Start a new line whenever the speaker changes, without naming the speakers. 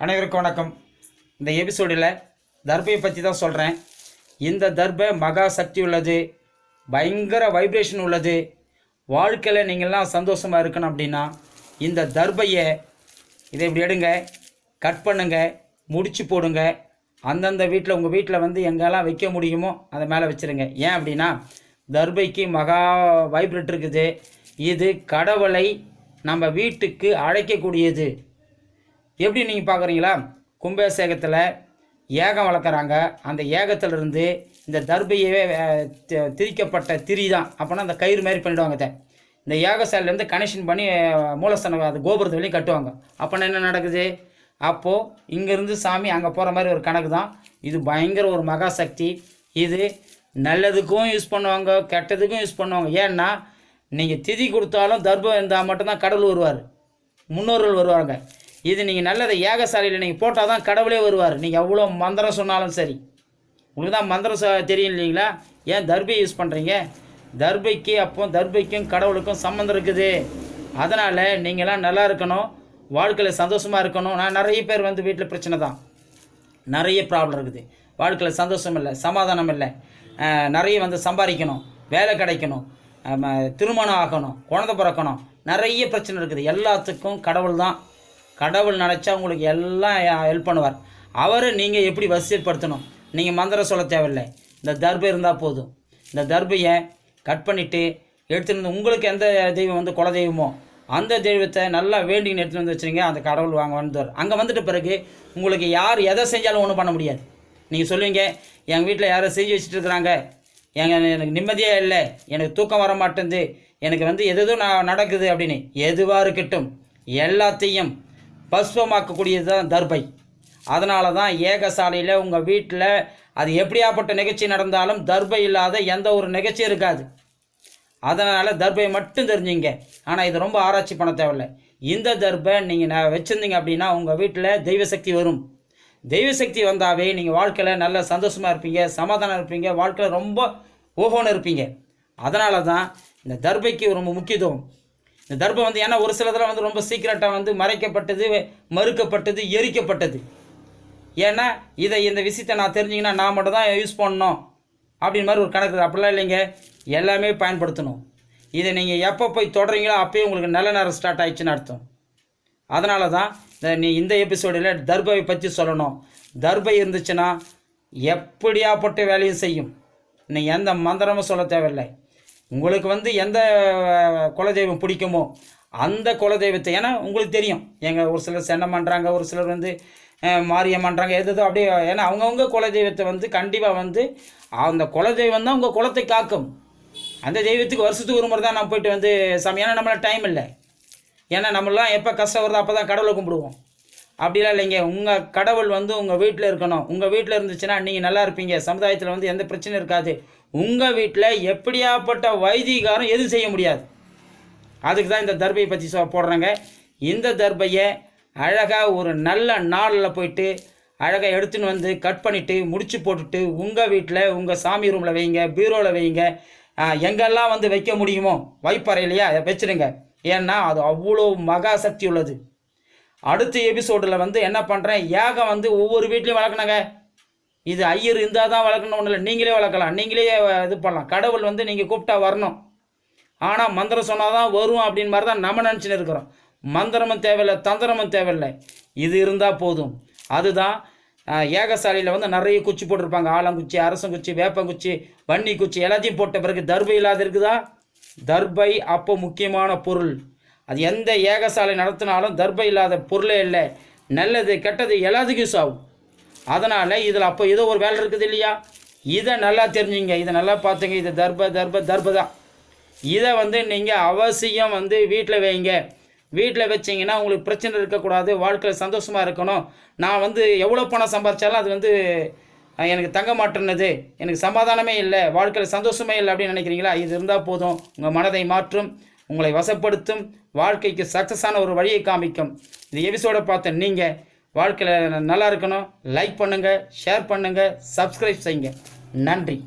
அனைவருக்கும் வணக்கம். இந்த எபிசோடில் தர்பையை பற்றி தான் சொல்கிறேன் இந்த தர்பை மகா சக்தி உள்ளது பயங்கர வைப்ரேஷன் உள்ளது. வாழ்க்கையில் நீங்கள்லாம் சந்தோஷமாக இருக்கணும் அப்படின்னா இந்த தர்பையை இதை இப்படி எடுங்க கட் பண்ணுங்க முடிச்சு போடுங்க. அந்தந்த வீட்டில் உங்கள் வீட்டில் வந்து எங்கெல்லாம் வைக்க முடியுமோ அதை மேலே வச்சுருங்க. ஏன் அப்படின்னா தர்பைக்கு மகா வைப்ரேட் இருக்குது. இது கடவுளை நம்ம வீட்டுக்கு அழைக்கக்கூடியது. எப்படி நீங்கள் பார்க்குறீங்களா கும்பாபிஷேகத்தில் ஏகம் வளர்க்குறாங்க. அந்த ஏகத்திலிருந்து இந்த தர்பையவே திரிக்கப்பட்ட திரி தான். அப்போனா அந்த கயிறு மாதிரி பண்ணிடுவாங்க இதை. இந்த ஏகசாலையிலேருந்து கனெக்ஷன் பண்ணி அஹ், மூலஸ்தானம் அது கோபுரத்து கட்டுவாங்க. அப்போனா என்ன நடக்குது? அப்போது இங்கேருந்து சாமி அங்கே போகிற மாதிரி ஒரு கணக்கு தான். இது பயங்கர ஒரு மகா சக்தி. இது நல்லதுக்கும் யூஸ் பண்ணுவாங்க கெட்டதுக்கும் யூஸ் பண்ணுவாங்க. ஏன்னா நீங்கள் திதி கொடுத்தாலும் தர்பம் இருந்தால் மட்டும்தான் கடவுள் வருவார். முன்னோர்கள் வருவாங்க. இது நீங்கள் நல்லதை ஏகசாலையில் நீங்கள் போட்டால் தான் கடவுளே வருவார். நீங்கள் எவ்வளோ மந்திரம் சொன்னாலும் சரி. உங்களுக்கு தான் மந்திரம் தெரியும் இல்லைங்களா? ஏன் தர்பை யூஸ் பண்ணுறீங்க தர்பைக்கு அப்போ தர்பைக்கும் கடவுளுக்கும் சம்மந்தம் இருக்குது. அதனால் நீங்களாம் நல்லா இருக்கணும். வாழ்க்கையில் சந்தோஷமாக இருக்கணும். நான் நிறைய பேர் வந்து வீட்டில் பிரச்சனை தான். நிறைய ப்ராப்ளம் இருக்குது. வாழ்க்கையில் சந்தோஷம் இல்லை சமாதானம் இல்லை. நிறைய வந்து சம்பாதிக்கணும் வேலை கிடைக்கணும் திருமணம் ஆகணும் குழந்தை பிறக்கணும். நிறைய பிரச்சனை இருக்குது. எல்லாத்துக்கும் கடவுள் தான் கடவுள் நினச்சா உங்களுக்கு எல்லாம் ஹெல்ப் பண்ணுவார். அவரை நீங்கள் எப்படி வசிப்படுத்தணும் நீங்கள் மந்திரம் சொல்ல தேவையில்லை. இந்த தர்பை இருந்தால் போதும். இந்த தர்பையை கட் பண்ணிவிட்டு எடுத்துகிட்டு வந்து உங்களுக்கு எந்த தெய்வம் வந்து குல தெய்வமோ அந்த தெய்வத்தை நல்லா வேண்டின்னு எடுத்துகிட்டு வந்து வச்சுருங்க. அந்த கடவுள் வாங்க வந்துவார் அங்கே வந்துட்ட பிறகு உங்களுக்கு யார் எதை செஞ்சாலும் ஒன்றும் பண்ண முடியாது. நீங்கள் சொல்லுவீங்க எங்கள் வீட்டில் யாரோ செஞ்சு வச்சுட்டு இருக்கிறாங்க. எங்கள் எனக்கு நிம்மதியே இல்லை. எனக்கு தூக்கம் வர மாட்டேங்குது எனக்கு வந்து எது எதுவும் நான் நடக்குது அப்படின்னு. எதுவாக இருக்கட்டும். எல்லாத்தையும் பஸ்வமாக்கக்கூடியது தான் தர்பை. அதனால தான் ஏகசாலையில் உங்கள் வீட்டில் அது எப்படியாப்பட்ட நிகழ்ச்சி நடந்தாலும் தர்பை இல்லாத எந்த ஒரு நிகழ்ச்சியும் இருக்காது. அதனால் தர்பை மட்டும் தெரிஞ்சுங்க. ஆனால் இது ரொம்ப ஆராய்ச்சி பண்ண தேவையில்ல. இந்த தர்பை நீங்கள் நான் வச்சுருந்தீங்க அப்படின்னா உங்கள் வீட்டில் தெய்வ சக்தி வரும். தெய்வ சக்தி வந்தாவே நீங்கள் வாழ்க்கையில் நல்ல சந்தோஷமாக இருப்பீங்க சமாதானம் இருப்பீங்க வாழ்க்கையில் ரொம்ப ஓஹோன்னு இருப்பீங்க. அதனால தான் இந்த தர்பைக்கு ரொம்ப முக்கியத்துவம். இந்த தர்பம் வந்து ஏன்னா ஒரு சிலதெல்லாம் வந்து ரொம்ப சீக்கிரட்டாக வந்து மறைக்கப்பட்டது மறுக்கப்பட்டது எரிக்கப்பட்டது. ஏன்னா இதை இந்த விஷயத்தை நான் தெரிஞ்சிங்கன்னா நான் மட்டும் தான் யூஸ் பண்ணணும் அப்படின்னு மாதிரி ஒரு கணக்கு அப்படிலாம் இல்லைங்க. எல்லாமே பயன்படுத்தணும். இதை நீங்கள் எப்போ போய் தொடறீங்களோ அப்போயே உங்களுக்கு நல்ல நேரம் ஸ்டார்ட் ஆயிடுச்சுன்னு அர்த்தம். அதனால தான் இந்த நீ இந்த எபிசோடில் தர்பாவை பற்றி சொல்லணும். தர்பை இருந்துச்சுன்னா எப்படியாப்பட்ட வேலையும் செய்யும். நீ எந்த மந்திரமும் சொல்ல தேவையில்லை. உங்களுக்கு வந்து எந்த குலதெய்வம் பிடிக்குமோ அந்த குலதெய்வத்தை ஏன்னா உங்களுக்கு தெரியும். எங்கள் ஒரு சிலர் சென்னம் பண்ணுறாங்க ஒரு சிலர் வந்து மாரியம் பண்ணுறாங்க எது எதோ அப்படியே ஏன்னா அவங்கவுங்க குலதெய்வத்தை வந்து கண்டிப்பாக வந்து அந்த குலதெய்வம் தான் உங்கள் குலத்தை காக்கும். அந்த தெய்வத்துக்கு வருஷத்துக்கு ஒரு முறை தான் நான் போயிட்டு வந்து சாமி ஏன்னா நம்மள டைம் இல்லை. ஏன்னா நம்மளாம் எப்போ கஷ்டம் வருதோ அப்போ தான் கடவுளை கும்பிடுவோம். அப்படிலாம் இல்லைங்க. உங்கள் கடவுள் வந்து உங்கள் வீட்டில் இருக்கணும். உங்கள் வீட்டில் இருந்துச்சுன்னா நீங்கள் நல்லா இருப்பீங்க. சமுதாயத்தில் வந்து எந்த பிரச்சனையும் இருக்காது. உங்கள் வீட்டில் எப்படியாப்பட்ட வைதிகாரம் எதுவும் செய்ய முடியாது. அதுக்கு தான் இந்த தர்பையை பற்றி சொ போடுறேங்க. இந்த தர்பையை அழகாக ஒரு நல்ல நாளில் போயிட்டு அழகாக எடுத்துன்னு வந்து கட் பண்ணிவிட்டு முடிச்சு போட்டுட்டு உங்கள் வீட்டில் உங்கள் சாமி ரூமில் வைங்க பீரோவில் வைங்க எங்கெல்லாம் வந்து வைக்க முடியுமோ வைப்பறையிலையா வச்சுருங்க. ஏன்னா அது அவ்வளோ மகா சக்தி உள்ளது. அடுத்த எபிசோடில் வந்து என்ன பண்ணுறேன் ஏகம் வந்து ஒவ்வொரு வீட்லேயும் வளர்க்கணுங்க. இது ஐயர் இருந்தால் தான் வளர்க்கணும் ஒன்றும் இல்லை. நீங்களே வளர்க்கலாம். நீங்களே இது பண்ணலாம். கடவுள் வந்து நீங்கள் கூப்பிட்டா வரணும். ஆனால் மந்திரம் சொன்னால் தான் வரும் அப்படின்னு மாதிரி தான் நம்ம நினச்சின்னு இருக்கிறோம். மந்திரமும் தேவையில்லை தந்திரமும் தேவையில்லை. இது இருந்தால் போதும். அதுதான் ஏகசாலையில் வந்து நிறைய குச்சி போட்டிருப்பாங்க. ஆலங்குச்சி அரசங்குச்சி வேப்பங்குச்சி வன்னி குச்சி எல்லாத்தையும் போட்ட பிறகு தர்பை இல்லாத இருக்குதா? தர்பை அப்போ முக்கியமான பொருள். அது எந்த ஏகசாலை நடத்தினாலும் தர்பை இல்லாத பொருளே இல்லை. நல்லது கெட்டது எல்லாத்துக்கும் யூஸ் ஆகும். அதனால் இதில் அப்போ ஏதோ ஒரு வேலை இருக்குது இல்லையா? இதை நல்லா தெரிஞ்சுங்க. இதை நல்லா பார்த்துங்க. இது தர்ப தர்ப தர்ப தான். இதை வந்து நீங்கள் அவசியம் வந்து வீட்டில் வைங்க. வீட்டில் வச்சிங்கன்னா உங்களுக்கு பிரச்சனை இருக்கக்கூடாது. வாழ்க்கையில் சந்தோஷமாக இருக்கணும். நான் வந்து எவ்வளோ பணம் சம்பாதிச்சாலும் அது வந்து எனக்கு தங்க மாட்டேன்னது. எனக்கு சமாதானமே இல்லை. வாழ்க்கையில் சந்தோஷமே இல்லை அப்படின்னு நினைக்கிறீங்களா? இது இருந்தால் போதும். உங்கள் மனதை மாற்றும். உங்களை வசப்படுத்தும். வாழ்க்கைக்கு சக்ஸஸான ஒரு வழியை காமிக்கும். இந்த எபிசோடை பார்த்த நீங்கள் வாழ்க்கையில் நல்லா இருக்கணும். லைக் பண்ணுங்கள் ஷேர் பண்ணுங்கள் சப்ஸ்கிரைப் செய்யுங்க. நன்றி.